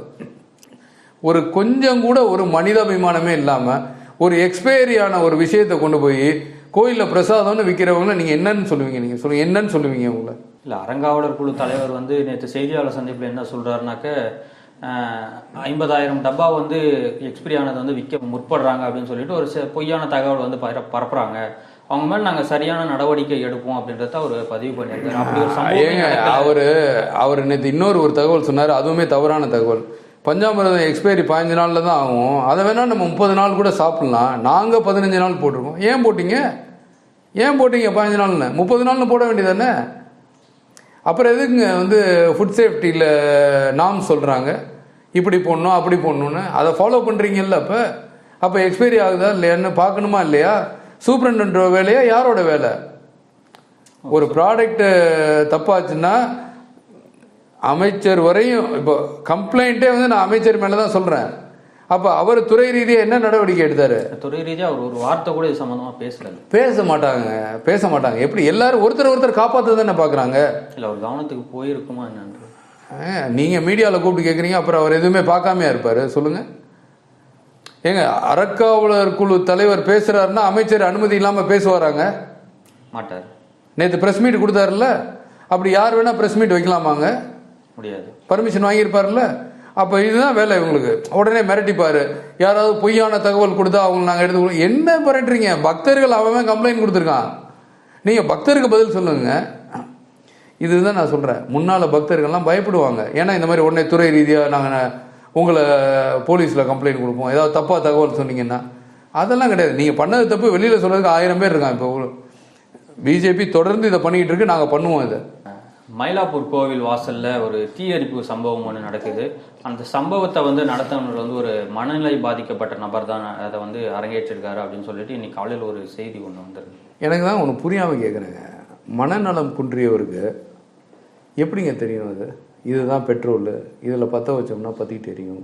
ஒரு கொஞ்சம் கூட ஒரு மனிதாபிமானமே இல்லாமல் ஒரு எக்ஸ்பைரியான ஒரு விஷயத்தை கொண்டு போய் கோயிலில் பிரசாதம்னு விற்கிறவங்கள நீங்கள் என்னன்னு சொல்லுவீங்க நீங்கள் சொல்லுங்க என்னன்னு சொல்லுவீங்க உங்களை இல்ல அறங்காவலர் குழு தலைவர் வந்து நேற்று செய்தியாளர் சந்திப்பில் என்ன சொல்றாருனாக்க அஹ், ஐம்பதாயிரம் டப்பா வந்து எக்ஸ்பிரி ஆனது வந்து விற்க முற்படுறாங்க அப்படின்னு சொல்லிட்டு ஒரு பொய்யான தகவல் வந்து பர பரப்புறாங்க. அவங்க மேல நாங்க சரியான நடவடிக்கை எடுப்போம் அப்படின்றத அவர் பதிவு பண்ணியிருக்காரு. அப்படி ஒரு. அவர் அவர் நேற்று இன்னொரு ஒரு தகவல் சொன்னார் அதுவுமே தவறான தகவல். பஞ்சாமிரதம் எக்ஸ்பைரி பதினஞ்சு நாளில் தான் ஆகும். அதை வேணால் நம்ம முப்பது நாள் கூட சாப்பிட்லாம். நாங்கள் பதினஞ்சு நாள் போட்டிருக்கோம். ஏன் போட்டிங்க? ஏன் போட்டிங்க பதினஞ்சு நாள்னு? முப்பது நாள்னு போட வேண்டியதானே? அப்புறம் எதுக்குங்க வந்து ஃபுட் சேஃப்டியில் நாம் சொல்கிறாங்க இப்படி போடணும் அப்படி போடணும்னு. அதை ஃபாலோ பண்ணுறீங்கல்ல அப்போ? அப்போ எக்ஸ்பைரி ஆகுதா இல்லையான்னு பார்க்கணுமா இல்லையா? சூப்பரண்ட் வேலையா? யாரோட வேலை? ஒரு ப்ராடக்ட்டு தப்பாச்சுன்னா அமைச்சர் வரையும் இப்போ கம்ப்ளைண்ட்டே வந்து நான் அமைச்சர் மேலே தான் சொல்கிறேன் அப்போ அவர் துறை ரீதியாக என்ன நடவடிக்கை எடுத்தார்? துறை ரீதியாக அவர் ஒரு வார்த்தை கூட இது சம்மந்தமாக பேசல. பேச மாட்டாங்க பேச மாட்டாங்க. எப்படி எல்லாரும் ஒருத்தர் ஒருத்தர் காப்பாற்ற தானே பார்க்குறாங்க இல்லை அவர் கவனத்துக்கு போயிருக்குமா என்னன்று நீங்கள் மீடியாவில் கூப்பிட்டு கேட்குறீங்க அப்புறம் அவர் எதுவுமே பார்க்காமையா இருப்பார்? சொல்லுங்கள் ஏங்க அறக்காவலர் குழு தலைவர் பேசுகிறாருன்னா அமைச்சர் அனுமதி இல்லாமல் பேசுவாராங்க? மாட்டார். நேற்று ப்ரெஸ் மீட் கொடுத்தாருல்ல? அப்படி யார் வேணால் ப்ரெஸ் மீட் வைக்கலாமாங்க? முடியாது. பர்மிஷன் வாங்கியிருப்பார்ல அப்போ இதுதான் வேலை இவங்களுக்கு. உடனே மிரட்டிப்பாரு. யாராவது பொய்யான தகவல் கொடுத்தா அவங்க நாங்கள் எடுத்து என்ன மிரட்டுறீங்க? பக்தர்கள் அவன் கம்ப்ளைண்ட் கொடுத்துருக்கான். நீங்கள் பக்தருக்கு பதில் சொல்லுங்க. இதுதான் நான் சொல்கிறேன் முன்னால் பக்தர்கள்லாம் பயப்படுவாங்க. ஏன்னா இந்த மாதிரி உடனே துறை ரீதியாக நாங்கள் உங்களை போலீஸில் கம்ப்ளைண்ட் கொடுப்போம். ஏதாவது தப்பாக தகவல் சொன்னீங்கன்னா அதெல்லாம் கிடையாது. நீங்கள் பண்ணது தப்பு வெளியில் சொல்கிறதுக்கு ஆயிரம் பேர் இருக்காங்க. இப்போ பிஜேபி தொடர்ந்து இதை பண்ணிக்கிட்டு இருக்கு. நாங்கள் பண்ணுவோம் இதை. மயிலாப்பூர் கோவில் வாசல்ல ஒரு தீயரிப்பு சம்பவம் ஒன்று நடக்குது. அந்த சம்பவத்தை வந்து நடத்தினவர் வந்து ஒரு மனநிலை பாதிக்கப்பட்ட நபர் தான். அதை வந்து அரங்கேற்றிருக்காரு அப்படின்னு சொல்லிட்டு இன்னைக்கு காலையில் ஒரு செய்தி ஒன்று வந்துருக்கு. எனக்கு தான் ஒன்று புரியாமல் கேட்குறேங்க மனநலம் குன்றியவருக்கு எப்படிங்க தெரியும் அது? இதுதான் பெட்ரோல். இதில் பற்ற வச்சோம்னா பற்றிக்கிட்டு எரியும்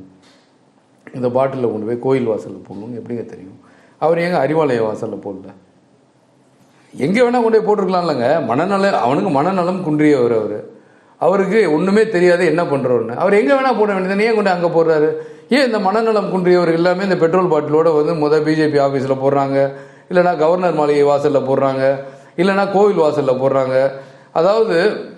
இந்த பாட்டிலில் கொண்டு போய் கோயில் வாசலில் போடணும்னு எப்படிங்க தெரியும்? அவர் ஏங்க அறிவாலய வாசலில் போடல? எங்கே வேணால் கொண்டு போய் போட்டிருக்கலாம்லங்க. மனநல அவனுக்கு மனநலம் குன்றியவர் அவர். அவருக்கு ஒன்றுமே தெரியாது என்ன பண்ணுறோன்னு அவர் எங்கே வேணால் போட வேண்டியது ஏன் கொண்டு அங்கே போடுறாரு? ஏன் இந்த மனநலம் குன்றியவர் எல்லாமே இந்த பெட்ரோல் பாட்டிலோட வந்து முத பிஜேபி ஆஃபீஸில் போடுறாங்க. இல்லைனா கவர்னர் மாளிகை வாசலில் போடுறாங்க. இல்லைனா கோவில் வாசலில் போடுறாங்க. அதாவது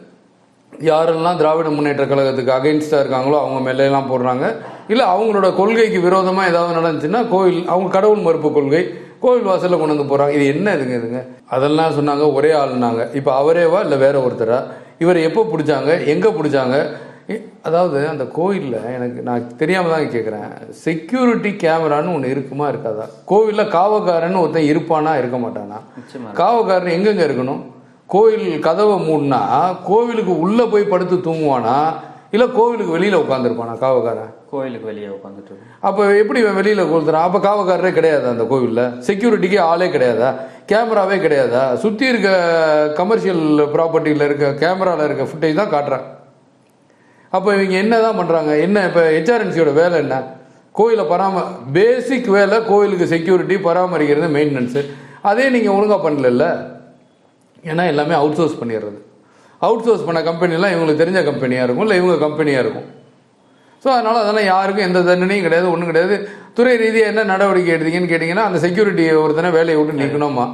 யாரெல்லாம் திராவிட முன்னேற்ற கழகத்துக்கு அகைன்ஸ்டாக இருக்காங்களோ அவங்க மேலையெல்லாம் போடுறாங்க. இல்லை அவங்களோட கொள்கைக்கு விரோதமாக ஏதாவது நடந்துச்சுன்னா கோவில் அவங்க கடவுள் மறுப்பு கொள்கை. கோவில் வாசலில் கொண்டு வந்து போகிறாங்க இது என்ன இதுங்க இதுங்க? அதெல்லாம் சொன்னாங்க ஒரே ஆளுனாங்க. இப்போ அவரேவா இல்லை வேற ஒருத்தரா? இவரை எப்போ பிடிச்சாங்க? எங்கே பிடிச்சாங்க? அதாவது அந்த கோயிலில் எனக்கு நான் தெரியாமல் தான் கேட்குறேன் செக்யூரிட்டி கேமரான்னு ஒன்று இருக்குமா இருக்காதா? கோவிலில் காவக்காரன்னு ஒருத்தன் இருப்பானா இருக்க மாட்டானா? காவக்காரன் எங்கெங்க இருக்கணும்? கோவில் கதவை மூடினா கோவிலுக்கு உள்ள போய் படுத்து தூங்குவானா? இல்ல கோவிலுக்கு வெளியில உட்காந்துருப்பானா காவக்காரன்? கோயிலுக்கு வெளியே உட்காந்துட்டு அப்ப எப்படி இவன் வெளியில கொளுத்துறான் அப்ப காவக்காரரே கிடையாதா அந்த கோவில்ல. செக்யூரிட்டிக்கு ஆளே கிடையாதா? கேமராவே கிடையாதா? சுத்தி இருக்க கமர்ஷியல் ப்ராப்பர்ட்டியில இருக்க கேமரால இருக்க ஃபுட்டேஜ் தான் காட்டுறான். அப்போ இவங்க என்ன தான் பண்ணுறாங்க என்ன இப்போ ஹெச்ஆர்என்சியோட வேலை என்ன? கோயிலை பராம பேசிக் வேலை கோயிலுக்கு செக்யூரிட்டி பராமரிக்கிறது மெயின்டெனன்ஸு அதே நீங்கள் ஒழுங்காக பண்ணலல்ல? ஏன்னா எல்லாமே அவுட் சோர்ஸ் பண்ணிடுறது. அவுட் சோர்ஸ் பண்ண கம்பெனிலாம் இவங்களுக்கு தெரிஞ்ச கம்பெனியாக இருக்கும் இல்லை இவங்க கம்பெனியாக இருக்கும். ஸோ அதனால் அதெல்லாம் யாருக்கும் எந்த தண்டனையும் கிடையாது ஒன்றும் கிடையாது. துறை ரீதியாக என்ன நடவடிக்கை எடுத்தீங்கன்னு கேட்டிங்கன்னா அந்த செக்யூரிட்டி ஒருத்தனை வேலையை விட்டு நிற்கணுமா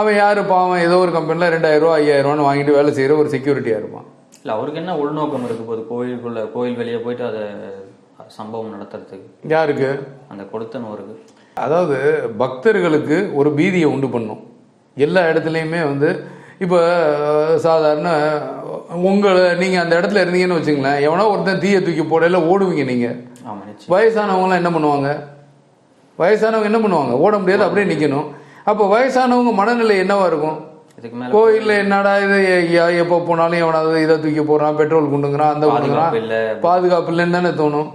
அவன் யார் பாவம் ஏதோ ஒரு கம்பெனியில் ஐயாயிரம் ரூபான்னு வாங்கிட்டு வேலை செய்கிற ஒரு செக்யூரிட்டியாக இருப்பான். இல்லை அவருக்கு என்ன உள்நோக்கம் இருக்கு போது? கோயிலுக்குள்ள கோயில் வெளியே போயிட்டு அதை சம்பவம் நடத்துறதுக்கு. யாருக்கு? அந்த கொடுத்தனவருக்கு அதாவது பக்தர்களுக்கு ஒரு பீதியை உண்டு பண்ணும். எல்லா இடத்துலையுமே வந்து இப்போ சாதாரண உங்களை நீங்கள் அந்த இடத்துல இருந்தீங்கன்னு வச்சுங்களேன் எவனோ ஒருத்தன் தீயை தூக்கி போடையில ஓடுவீங்க நீங்கள் வயசானவங்களாம் என்ன பண்ணுவாங்க? வயசானவங்க என்ன பண்ணுவாங்க? ஓட முடியாது அப்படியே நிற்கணும் அப்போ வயசானவங்க மனநிலை என்னவா இருக்கும்? கோயிலில் என்னடா இது எப்போ போனாலும் எவனாவது இதை தூக்கி போடுறான் பெட்ரோல் குண்டுங்கிறான் அந்த குண்டுங்கிறான். பாதுகாப்பு இல்லைன்னு தானே தோணும்.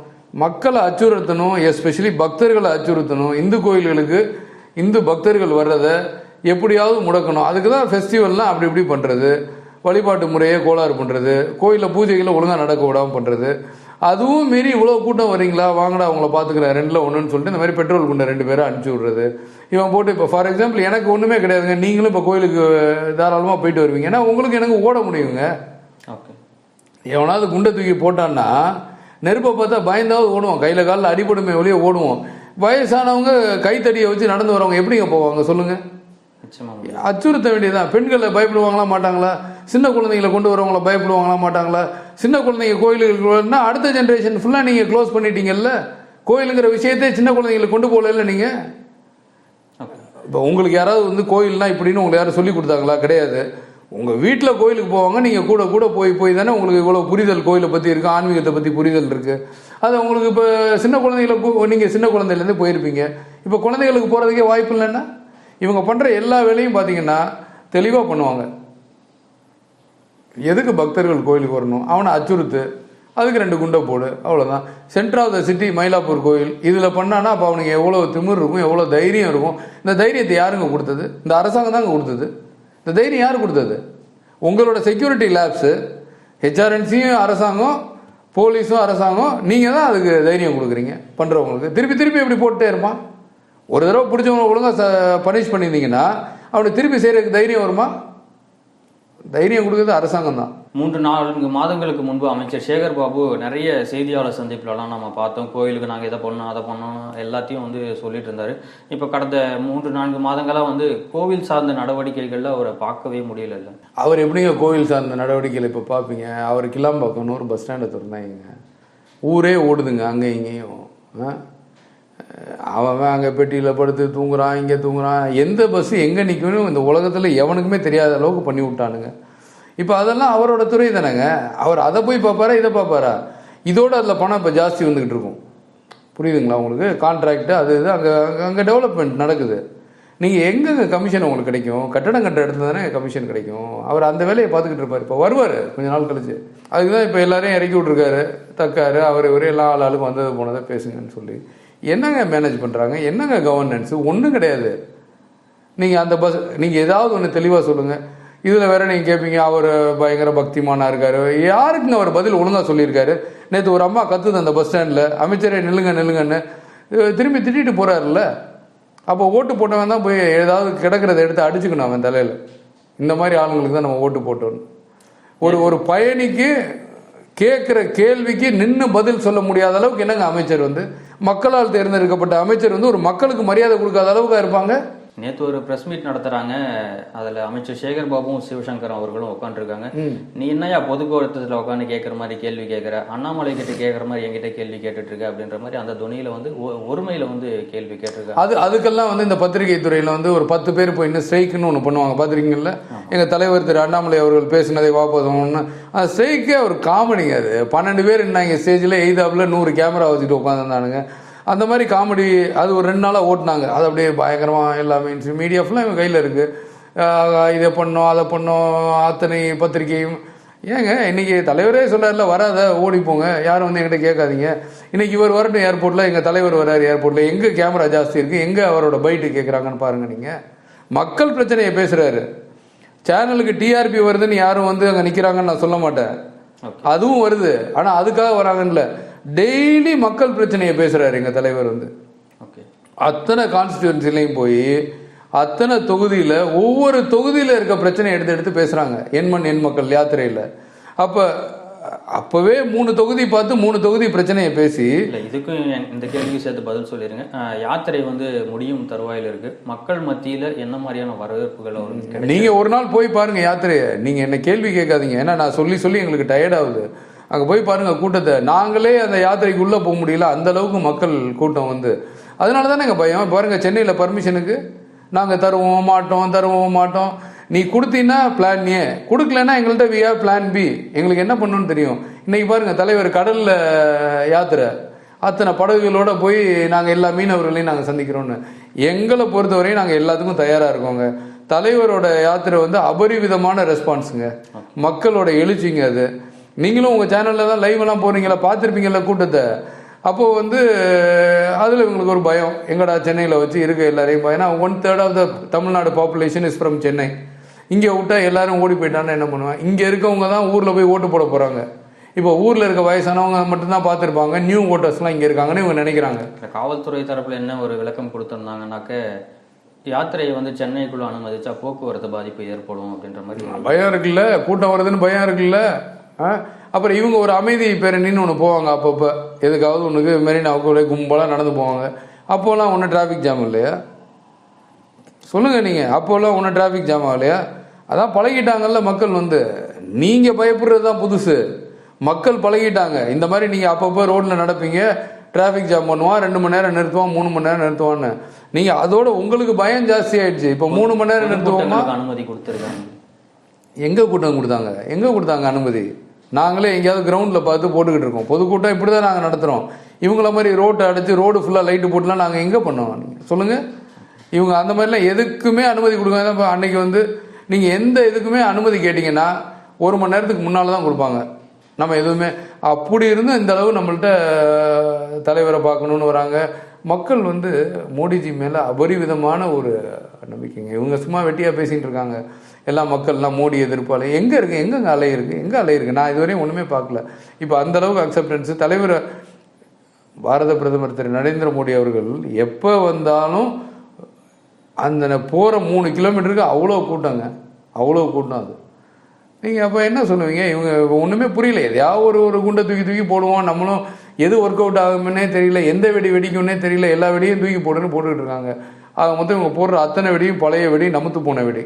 மக்களை அச்சுறுத்தணும் எஸ்பெஷலி பக்தர்களை அச்சுறுத்தணும். இந்து கோயில்களுக்கு இந்து பக்தர்கள் வர்றதை எப்படியாவது முடக்கணும். அதுக்கு தான் ஃபெஸ்டிவல்லாம் அப்படி இப்படி பண்ணுறது வழிபாட்டு முறையை கோளாறு பண்ணுறது கோயிலில் பூஜைகளை ஒழுங்காக நடக்க விடாமல் பண்ணுறது அதுவும் மீறி இவ்வளோ கூட்டம் வரீங்களா வாங்கடா அவங்கள பார்த்துக்கிறேன். ரெண்டில் ஒன்றுன்னு சொல்லிட்டு இந்த மாதிரி பெட்ரோல் குண்டை ரெண்டு பேரை அனுப்பிச்சி விட்றது. இவன் போட்டு இப்போ ஃபார் எக்ஸாம்பிள் எனக்கு ஒன்றுமே கிடையாதுங்க. நீங்களும் இப்போ கோயிலுக்கு தாராளமாக போயிட்டு வருவீங்க. ஏன்னா உங்களுக்கு எனக்கு ஓட முடியுங்க. ஓகே. எவனாவது குண்டை தூக்கி போட்டான்னா நெருப்பை பார்த்தா பயந்தாவது ஓடுவோம் கையில் காலில் அடிபடுமே வெளியே ஓடுவோம். வயசானவங்க கைத்தடியை வச்சு நடந்து வரவங்க எப்படிங்க போவாங்க? சொல்லுங்க. நிச்சயமா அச்சுறுத்த வேண்டியதுதான். பெண்களை பயப்படுவாங்களா மாட்டாங்களா? சின்ன குழந்தைங்களை கொண்டு வரவங்கள பயப்படுவாங்களா மாட்டாங்களா? சின்ன குழந்தைங்க கோயிலுக்குன்னா அடுத்த ஜென்ரேஷன் ஃபுல்லாக நீங்கள் க்ளோஸ் பண்ணிட்டீங்கல்ல? கோயிலுங்கிற விஷயத்தை சின்ன குழந்தைங்களை கொண்டு போகல நீங்கள் இப்போ உங்களுக்கு யாராவது வந்து கோயில்னா இப்படின்னு உங்களுக்கு யாரும் சொல்லி கொடுத்தாங்களா? கிடையாது. உங்கள் வீட்டில் கோயிலுக்கு போவாங்க நீங்கள் கூட கூட போய் போய் தானே உங்களுக்கு இவ்வளோ புரிதல் கோயிலை பற்றி இருக்குது ஆன்மீகத்தை பற்றி புரிதல் இருக்குது அது உங்களுக்கு இப்போ சின்ன குழந்தைகளை நீங்கள் சின்ன குழந்தையிலேருந்து போயிருப்பீங்க. இப்போ குழந்தைகளுக்கு போகிறதுக்கே வாய்ப்பு இல்லைன்னா? இவங்க பண்ணுற எல்லா வேலையும் பார்த்தீங்கன்னா தெளிவாக பண்ணுவாங்க. எதுக்கு பக்தர்கள் கோயிலுக்கு வரணும்? அவனை அச்சுறுத்து அதுக்கு ரெண்டு குண்டை போடு அவ்வளோதான் centre of the city Mylapore கோயில் இதில் பண்ணானா அப்போ அவனுக்கு எவ்வளோ திமிர் இருக்கும் எவ்வளோ தைரியம் இருக்கும். இந்த தைரியத்தை யாருங்க கொடுத்தது? இந்த அரசாங்கம் தாங்க கொடுத்தது. இந்த தைரியம் யார் கொடுத்தது? உங்களோட செக்யூரிட்டி லேப்ஸு ஹெச்ஆர்என்சியும் அரசாங்கம் போலீஸும் அரசாங்கம் நீங்கள் தான் அதுக்கு தைரியம் கொடுக்குறீங்க பண்ணுறவங்களுக்கு திருப்பி திருப்பி எப்படி போட்டுட்டே இருப்பான்? ஒரு தடவை பிடிச்சவங்க ஒழுங்காக பனிஷ் பண்ணியிருந்தீங்கன்னா அவனுக்கு திருப்பி செய்கிறதுக்கு தைரியம் வருமா? தைரியம் கொடுக்குறது அரசாங்கம் தான். மூன்று நான்கு மாதங்களுக்கு முன்பு அமைச்சர் சேகர் பாபு நிறைய செய்தியாளர் சந்திப்புலலாம் நம்ம பார்த்தோம். கோயிலுக்கு நாங்கள் இதை பண்ணோம் அதை பண்ணோம் எல்லாத்தையும் வந்து சொல்லிட்டு இருந்தாரு. இப்போ கடந்த மூன்று நான்கு மாதங்களாக வந்து கோவில் சார்ந்த நடவடிக்கைகளில் அவரை பார்க்கவே முடியல இல்லை அவர் எப்படிங்க கோவில் சார்ந்த நடவடிக்கைகள் இப்போ பார்ப்பீங்க? அவர் கிளாம்பாக்கம் நூறு பஸ் ஸ்டாண்டை திறந்தாங்க. ஊரே ஓடுதுங்க அங்கே இங்கேயும்? அவன் அங்கே பெட்டியில் படுத்து தூங்குறான் இங்கே தூங்குறான். எந்த பஸ்ஸு எங்கே நிற்கணும் இந்த உலகத்தில் எவனுக்குமே தெரியாத அளவுக்கு பண்ணி விட்டானுங்க. இப்போ அதெல்லாம் அவரோட துறை தானேங்க. அவர் அதை போய் பார்ப்பாரா இதை பார்ப்பாரா? இதோட அதில் பணம் இப்போ ஜாஸ்தி வந்துக்கிட்டு இருக்கும். புரியுதுங்களா உங்களுக்கு? கான்ட்ராக்டு அது இது அங்கே அங்கே அங்கே டெவலப்மெண்ட் நடக்குது. நீங்கள் எங்கெங்க கமிஷன் உங்களுக்கு கிடைக்கும்? கட்டடம் கட்டுற இடத்துல தானே கமிஷன் கிடைக்கும். அவர் அந்த வேலையை பார்த்துக்கிட்டு இருப்பார். இப்போ வருவார் கொஞ்ச நாள் கழிச்சு. அதுக்கு தான் இப்போ எல்லாரையும் இறக்கி விட்ருக்காரு தக்காரு அவர் இவரே எல்லா ஆள் ஆளுக்கும் வந்தது போனதை பேசுங்கன்னு சொல்லி. என்னங்க மேனேஜ் பண்ணுறாங்க என்னங்க கவர்னன்ஸு ஒன்றும் கிடையாது. நீங்கள் அந்த பஸ் நீங்கள் ஏதாவது ஒன்று தெளிவாக சொல்லுங்கள் இதில் வேற நீங்கள் கேட்பீங்க அவர் பயங்கர பக்திமானாக இருக்கார். யாருக்குங்க அவர் பதில் ஒழுங்காக சொல்லியிருக்காரு? நேற்று ஒரு அம்மா கத்துது அந்த பஸ் ஸ்டாண்டில் அமைச்சரே நில்லுங்க நில்லுங்கன்னு. திரும்பி திட்டிட்டு போகிறாருல்ல அப்போ ஓட்டு போட்டவன் தான் போய் ஏதாவது கிடக்கிறத எடுத்து அடிச்சுக்கணும் அவன் தலையில். இந்த மாதிரி ஆளுங்களுக்கு தான் நம்ம ஓட்டு போட்டோம் ஒரு ஒரு பயணிக்கு கேட்குற கேள்விக்கு நின்று பதில் சொல்ல முடியாத அளவுக்கு என்னங்க அமைச்சர் வந்து மக்களால் தேர்ந்தெடுக்கப்பட்ட அமைச்சர் வந்து ஒரு மக்களுக்கு மரியாதை கொடுக்காத அளவுக்கு இருப்பாங்க? நேற்று ஒரு ப்ரெஸ் மீட் நடத்துறாங்க. அதில் அமைச்சர் சேகர் பாபுவும் சிவசங்கர் அவர்களும் உட்காந்துருக்காங்க நீ என்னையா பொதுக்கூட்டத்தில் உட்காந்து கேட்குற மாதிரி கேள்வி கேட்குற அண்ணாமலை கிட்ட கேட்குற மாதிரி என்கிட்ட கேள்வி கேட்டுட்டு இருக்க அப்படின்ற மாதிரி அந்த துணியில வந்து ஒருமையில வந்து கேள்வி கேட்டிருக்காங்க. அது அதுக்கெல்லாம் வந்து இந்த பத்திரிகை துறையில் வந்து ஒரு பத்து பேர் போய் இன்னும் ஸ்ட்ரைக்குன்னு ஒன்று பண்ணுவாங்க. பார்த்துருக்கீங்கல்ல எங்கள் தலைவர் திரு அண்ணாமலை அவர்கள் பேசினதை வாபஸ் ஒன்று அந்த ஸ்ட்ரைக்கே ஒரு காமெடிங்க அது. பன்னெண்டு பேர் இருந்தாங்க ஸ்டேஜில் எய்தாப்பில் நூறு கேமரா வச்சுட்டு உட்காந்துருந்தானுங்க அந்த மாதிரி காமெடி அது ஒரு ரெண்டு நாளாக ஓட்டினாங்க. அது அப்படியே பயங்கரமாக எல்லாமே மீடியா ஃபுல்லாக இவங்க கையில் இருக்குது இதை பண்ணோம் அதை பண்ணோம் அத்தனை பத்திரிகையும். ஏங்க இன்னைக்கு தலைவரே சொல்றாருல வராத ஓடி போங்க. யாரும் வந்து என்கிட்ட கேட்காதீங்க. இன்னைக்கு இவர் வரட்டும் ஏர்போர்ட்ல எங்க தலைவர் வராரு ஏர்போர்ட்ல எங்க கேமரா ஜாஸ்தி இருக்கு எங்க அவரோட பைட்டு கேட்குறாங்கன்னு பாருங்க நீங்க. மக்கள் பிரச்சனையை பேசுறாரு. சேனலுக்கு டிஆர்பி வருதுன்னு யாரும் வந்து அங்க நிக்கிறாங்கன்னு நான் சொல்ல மாட்டேன். அதுவும் வருது. ஆனா அதுக்காக வராங்கன்னு டெய்லி மக்கள் பிரச்சனையை பேசுறாரு எங்க தலைவர் வந்து. ஓகே. அத்தனை கான்ஸ்டியூன்சிலையும் போய் அத்தனை தொகுதியில் ஒவ்வொரு தொகுதியில் இருக்க பிரச்சனையை எடுத்து எடுத்து பேசுகிறாங்க எண்மண் எண் மக்கள் யாத்திரையில். அப்போ அப்போவே மூணு தொகுதி பார்த்து மூணு தொகுதி பிரச்சனையை பேசி. இல்லை இதுக்கும் இந்த கேள்விக்கு சேர்த்து பதில் சொல்லிடுங்க யாத்திரை வந்து முடியும் தருவாயில் இருக்கு. மக்கள் மத்தியில என்ன மாதிரியான வரவேற்புகள் அவருக்கு கிடைக்கும் நீங்க ஒரு நாள் போய் பாருங்க யாத்திரையை. நீங்க என்ன கேள்வி கேட்காதீங்க. ஏன்னா நான் சொல்லி சொல்லி எங்களுக்கு டயர்ட் ஆகுது. அங்கே போய் பாருங்கள் கூட்டத்தை. நாங்களே அந்த யாத்திரைக்கு உள்ளே போக முடியல. அந்த அளவுக்கு மக்கள் கூட்டம் வந்து. அதனால தான் எங்கள் பயம். பாருங்கள் சென்னையில் பர்மிஷனுக்கு நாங்கள் தருவோம் மாட்டோம் தருவோம் மாட்டோம். நீ கொடுத்தீங்கன்னா பிளான் ஏ. கொடுக்கலன்னா எங்கள்கிட்ட வி ஹேவ் பிளான் பி எங்களுக்கு என்ன பண்ணணும்னு தெரியும்? இன்னைக்கு பாருங்கள் தலைவர் கடலில் யாத்திரை. அத்தனை படகுகளோடு போய் நாங்கள் எல்லா மீனவர்களையும் நாங்கள் சந்திக்கிறோன்னு எங்களை பொறுத்தவரையும் நாங்கள் எல்லாத்துக்கும் தயாராக இருக்கோங்க. தலைவரோட யாத்திரை வந்து அபரிவிதமான ரெஸ்பான்ஸுங்க மக்களோட எழுச்சிங்க அது. நீங்களும் உங்கள் சேனலில் தான் லைவ் எல்லாம் போறீங்களா? பார்த்துருப்பீங்கல்ல கூட்டத்தை. அப்போ வந்து அதில் இவங்களுக்கு ஒரு பயம். எங்கடா சென்னையில் வச்சு இருக்க எல்லாரையும் பயம். ஏன்னா one third of the Tamil Nadu population is from Chennai இங்கே விட்டா எல்லாரும் ஓடி போயிட்டான்னு என்ன பண்ணுவாங்க? இங்கே இருக்கவங்க தான் ஊரில் போய் ஓட்டு போட போகிறாங்க இப்போ ஊரில் இருக்க வயசானவங்க மட்டும்தான் பார்த்துருப்பாங்க. நியூ ஓட்டர்ஸ்லாம் இங்கே இருக்காங்கன்னு இவங்க நினைக்கிறாங்க. காவல்துறை தரப்புல என்ன ஒரு விளக்கம் கொடுத்திருந்தாங்கன்னாக்க யாத்திரையை வந்து சென்னைக்குள்ள அனுமதிச்சா போக்குவரத்து பாதிப்பு ஏற்படும் அப்படின்ற மாதிரி பயம் இருக்குல்ல? கூட்டம் வருதுன்னு பயம் இருக்குல்ல? அப்புறம் இவங்க ஒரு அமைதி பேரணின்னு ஒன்று போவாங்க அப்பப்போ. எதுக்காவது ஒன்றுக்கு மெரினாவுக்கு ஒரே கும்பலாக நடந்து போவாங்க. அப்போல்லாம் ஒன்றும் டிராஃபிக் ஜாம் இல்லையா? சொல்லுங்க நீங்க. அப்போல்லாம் ஒன்றும் டிராஃபிக் ஜாம் ஆகலையா? அதான் பழகிட்டாங்கல்ல மக்கள் வந்து. நீங்க பயப்படுறது தான் புதுசு. மக்கள் பழகிட்டாங்க. இந்த மாதிரி நீங்க அப்பப்போ ரோட்ல நடப்பீங்க. டிராஃபிக் ஜாம் பண்ணுவான் ரெண்டு மணி நேரம் நிறுத்துவான் மூணு மணி நேரம் நிறுத்துவான்னு. நீங்க அதோட உங்களுக்கு பயம் ஜாஸ்தி ஆயிடுச்சு. இப்போ மூணு மணி நேரம் நிறுத்துவோமா? அனுமதி கொடுத்திருக்காங்க. எங்க கூட்டம் கொடுத்தாங்க? எங்க கொடுத்தாங்க அனுமதி? நாங்களே எங்கேயாவது கிரவுண்டில் பார்த்து போட்டுக்கிட்டு இருக்கோம். பொதுக்கூட்டம் இப்படி தான் நாங்கள் நடத்துகிறோம் இவங்கள மாதிரி ரோட்டை அடித்து ரோடு ஃபுல்லாக லைட்டு போட்டுலாம் நாங்கள் எங்கே பண்ணுவோம் நீங்கள் சொல்லுங்கள் இவங்க அந்த மாதிரிலாம் எதுக்குமே அனுமதி கொடுக்காம இப்போ அன்றைக்கி வந்து நீங்கள் எந்த இதுக்குமே அனுமதி கேட்டிங்கன்னா ஒரு மணி நேரத்துக்கு முன்னால் தான் கொடுப்பாங்க. நம்ம எதுவுமே அப்படி இருந்தும் இந்த அளவு நம்மள்கிட்ட தலைவரை பார்க்கணுன்னு வராங்க. மக்கள் வந்து மோடிஜி மேலே அபரிவிதமான ஒரு நம்பிக்கைங்க. இவங்க சும்மா வெட்டியாக பேசிகிட்டு இருக்காங்க. எல்லா மக்கள்லாம் மோடி எதிர்ப்பாளர் எங்கே இருக்குது எங்கெங்க அலை இருக்குது எங்கே அலை இருக்குது நான் இதுவரையும் ஒன்றுமே பார்க்கல. இப்போ அந்தளவுக்கு அக்செப்டன்ஸ் அக்செப்டன்ஸு பாரத பிரதமர் திரு. நரேந்திர மோடி அவர்கள் எப்போ வந்தாலும் அந்த போகிற மூணு கிலோமீட்டருக்கு அவ்வளோ கூட்டங்க. அவ்வளோ கூட்டம் அது. நீங்கள் அப்போ என்ன சொல்லுவீங்க? இவங்க ஒன்றுமே புரியல. எதையாவது ஒரு ஒரு குண்டை தூக்கி தூக்கி போடுவோம். நம்மளும் எது ஒர்க் அவுட் ஆகும்னே தெரியல. எந்த வெடி வெடிக்கும்னே தெரியல. எல்லா வெடியும் தூக்கி போடுன்னு போட்டுக்கிட்டு இருக்காங்க. ஆக மொத்தம் இவங்க போடுற அத்தனை வெடியும் பழைய வெடி நமுத்து போன வெடி.